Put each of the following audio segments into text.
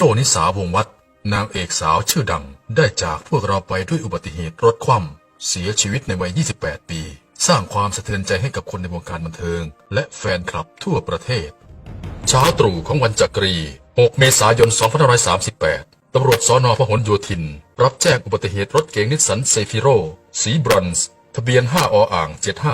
โจนิสาวงวัดนางเอกสาวชื่อดัง ได้จากพวกเราไปด้วยอุบัติเหตุรถคว่ำเสียชีวิตในวัย 28 ปี สร้างความสะเทือนใจให้กับคนในวงการบันเทิง และแฟนคลับทั่วประเทศ เช้าตรู่ของวันจักรี 6 เมษายน 2538 ตำรวจสอนอพหลโยธิน รับแจ้งอุบัติเหตุรถเก๋งนิสสันเซฟิโร สีบรอนซ์ ทะเบียน 5 ออ่าง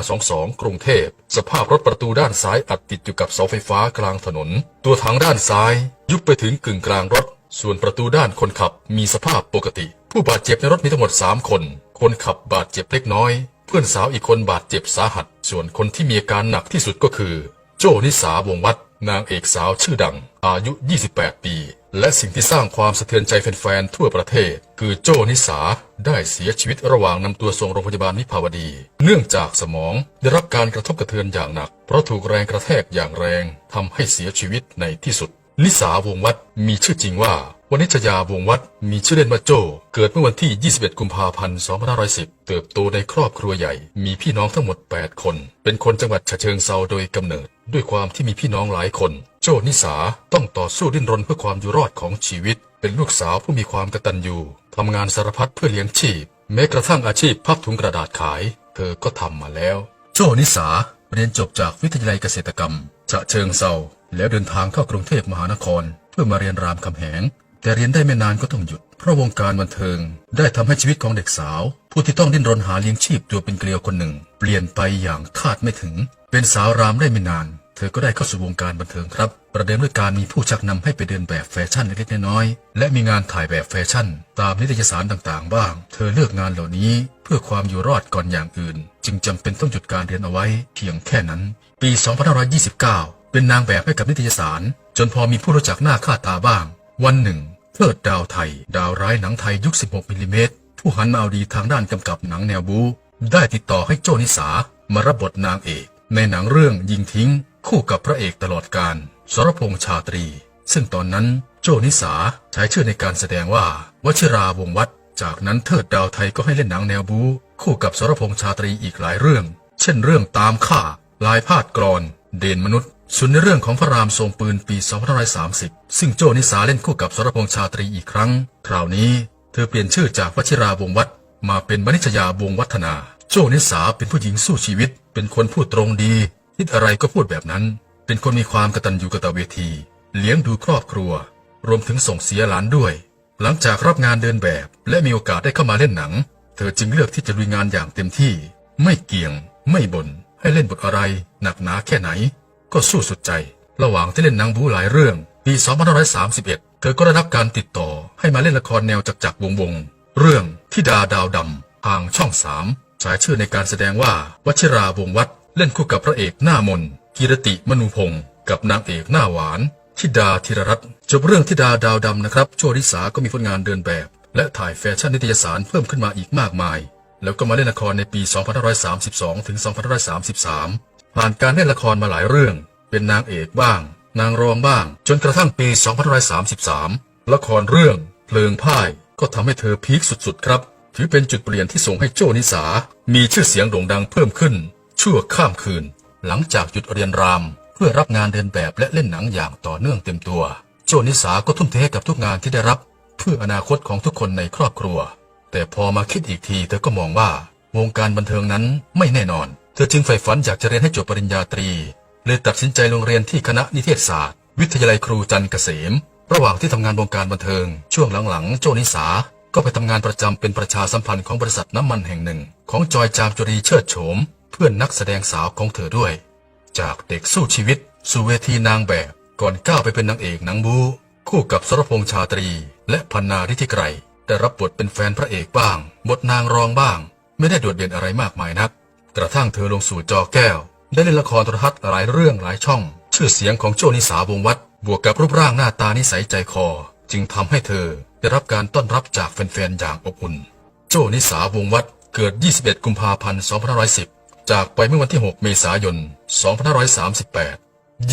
7522 กรุงเทพ สภาพรถประตูด้านซ้ายอัดติดอยู่กับเสาไฟฟ้ากลางถนน ตัวถังด้านซ้าย ยุบไปถึงกึ่งกลางรถ ส่วนประตูด้านคนขับมีสภาพปกติ ผู้บาดเจ็บในรถมีทั้งหมด 3 คน คนขับบาดเจ็บเล็กน้อย เพื่อนสาวอีกคนบาดเจ็บสาหัส ส่วนคนที่มีอาการหนักที่สุดก็คือ โจนิสาวงวัดนางเอกสาวชื่อดัง อายุ 28 ปี และสิ่งที่สร้างความสะเทือนใจแฟนๆทั่วประเทศ คือโจนิสาได้เสียชีวิตระหว่างนำตัวส่งโรงพยาบาลวิภาวดี เนื่องจากสมองได้รับการกระทบกระเทือนอย่างหนัก เพราะถูกแรงกระแทกอย่างแรงทำให้เสียชีวิตในที่สุด นิสาวงวัดมีชื่อจริงว่าวณิชยาวงวัดมีชื่อเล่นว่าโจ เกิดเมื่อวันที่ 21 กุมภาพันธ์ 2510 เติบโตในครอบครัวใหญ่ มีพี่น้องทั้งหมด 8 คน เป็นคนจังหวัดฉะเชิงเซาโดยกำเนิด ด้วยความที่มีพี่น้องหลายคน โจนิสาต้องต่อสู้ดิ้นรนเพื่อความอยู่รอดของชีวิต เป็นลูกสาวผู้มีความกตัญญูทำงานสารพัดเพื่อเลี้ยงชีพ แม้กระทั่งอาชีพพับถุงกระดาษขาย เธอก็ทำมาแล้ว โจนิสาเรียนจบจากวิทยาลัยเกษตรกรรมฉะเชิงเซาแล้วเดินทางเข้ากรุงเทพมหานคร เพื่อมาเรียนรามคำแหง แต่เรียนได้ไม่นานก็ต้องหยุด เพราะวงการบันเทิง ได้ทำให้ชีวิตของเด็กสาว ผู้ที่ต้องดิ้นรนหาเลี้ยงชีพตัวเป็นเกลียวคนหนึ่ง เปลี่ยนไปอย่างคาดไม่ถึง เป็นสาวรามได้ไม่นาน เธอก็ได้เข้าสู่วงการบันเทิงครับ ประเดิมด้วยการมีผู้ชักนำให้ไปเดินแบบแฟชั่นเล็กๆน้อยๆและมีงานถ่ายแบบแฟชั่น ตามนิตยสารต่างๆ บ้าง เธอเลือกงานเหล่านี้เพื่อความอยู่รอดก่อนอย่างอื่น จึงจำเป็นต้องหยุดการเรียนเอาไว้เพียงแค่นั้น ปี 2529 เป็นนางแบบให้กับนิตยสาร จนพอมีผู้รู้จักหน้าค่าตาบ้าง วันหนึ่งเทิดดาวไทย ดาวร้ายหนังไทยยุค 16มิลลิเมตรผู้หันมาเอาดีทางด้านกำกับหนังแนวบูได้ติดต่อให้โจนิสามารับบทนางเอก ในหนังเรื่องยิงทิ้ง คู่กับพระเอกตลอดการสรพงษ์ชาตรี ซึ่งตอนนั้นโจนิสาใช้ชื่อในการแสดงว่าวชิราวงวัดจากนั้นเทิดดาวไทยก็ให้เล่นหนังแนวบูคู่กับสรพงษ์ชาตรีอีกหลายเรื่อง เช่นเรื่องตามฆ่าลายพาดกรอน เด่นมนุษย์ส่วนในเรื่องของพระรามทรงปืนปี2530 ซึ่งโจนิสาเล่นคู่กับสรพงษ์ชาตรีอีกครั้ง คราวนี้เธอเปลี่ยนชื่อจากวชิราวงวัดมาเป็นวณิชยาวงวัฒนา โจนิสาเป็นผู้หญิงสู้ชีวิต เป็นคนพูดตรงดี คิดอะไรก็พูดแบบนั้น เป็นคนมีความกตัญญูกตเวที เลี้ยงดูครอบครัว รวมถึงส่งเสียหลานด้วย หลังจากรับงานเดินแบบและมีโอกาสได้เข้ามาเล่นหนัง เธอจึงเลือกที่จะลุยงานอย่างเต็มที่ ไม่เกี่ยง ไม่บน่นให้เล่นบทอะไร หนักหนาแค่ไหน ก็สู้สุดใจ ระหว่างที่เล่นหนังบูหลายเรื่องปี2531 เธอก็ได้รับการติดต่อให้มาเล่นละครแนวจักจักวงวง เรื่องทิดาดาวดำทางช่องสามฉายชื่อในการแสดงว่าวชิราวงวัด เล่นคู่กับพระเอกหน้ามนกิรติมนูพงศ์กับนางเอกหน้าหวานทิดาธีรรัตน์จบเรื่องทิดาดาวดำนะครับโจริสาก็มีผลงานเดินแบบ และถ่ายแฟชั่นนิตยสารเพิ่มขึ้นมาอีกมากมาย แล้วก็มาเล่นละครในปี 2532 ถึง 2533 ผ่านการเล่นละครมาหลายเรื่อง เป็นนางเอกบ้าง นางรองบ้าง จนกระทั่งปี 2533 ละครเรื่องเพลิงพ่ายก็ทำให้เธอพีคสุดๆ ครับ ถือเป็นจุดเปลี่ยนที่ส่งให้โจนิสา มีชื่อเสียงโด่งดังเพิ่มขึ้น ชั่วข้ามคืน หลังจากหยุดเรียนราม เพื่อรับงานเดินแบบและเล่นหนังอย่างต่อเนื่องเต็มตัว โจนิสาก็ทุ่มเทให้กับทุกงานที่ได้รับ เพื่ออนาคตของทุกคนในครอบครัว แต่พอมาคิดอีกทีเธอก็มองว่าวงการบันเทิงนั้นไม่แน่นอน เธอจึงใฝ่ฝันอยากจะเรียนให้จบปริญญาตรีเลยตัดสินใจลงเรียนที่คณะนิเทศศาสตร์ วิทยาลัยครูจันเกษม ระหว่างที่ทำงานวงการบันเทิง ช่วงหลังๆ โจนิสาก็ไปทำงานประจำเป็นประชาสัมพันธ์ของบริษัทน้ำมันแห่งหนึ่ง ของจอยจามจุรีเชิดโฉม เพื่อนนักแสดงสาวของเธอด้วย จากเด็กสู้ชีวิต สู่เวทีนางแบบก่อนก้าวไปเป็นนางเอกหนังบูคู่กับสรพงษ์ชาตรี และพันนาริธิไกรได้รับบทเป็นแฟนพระเอกบ้าง บทนางรองบ้าง ไม่ได้โดดเด่นอะไรมากมายนัก กระทั่งเธอลงสู่จอแก้ว ได้เล่นละครโทรทัศน์หลายเรื่องหลายช่อง ชื่อเสียงของโจนิสาวงวัดบวกกับรูปร่างหน้าตานิสัยใจคอ จึงทำให้เธอได้รับการต้อนรับจากแฟนๆอย่างอบอุ่น โจนิสาวงวัดเกิด 21 กุมภาพันธ์ 2510 จากไปเมื่อวันที่ 6 เมษายน 2538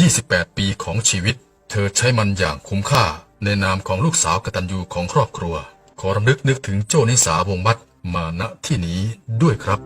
28 ปีของชีวิต เธอใช้มันอย่างคุ้มค่า ในนามของลูกสาวกตัญญูของครอบครัว ขอรำลึกนึกถึงโจนิสาวงมัดมาณที่นี้ด้วยครับ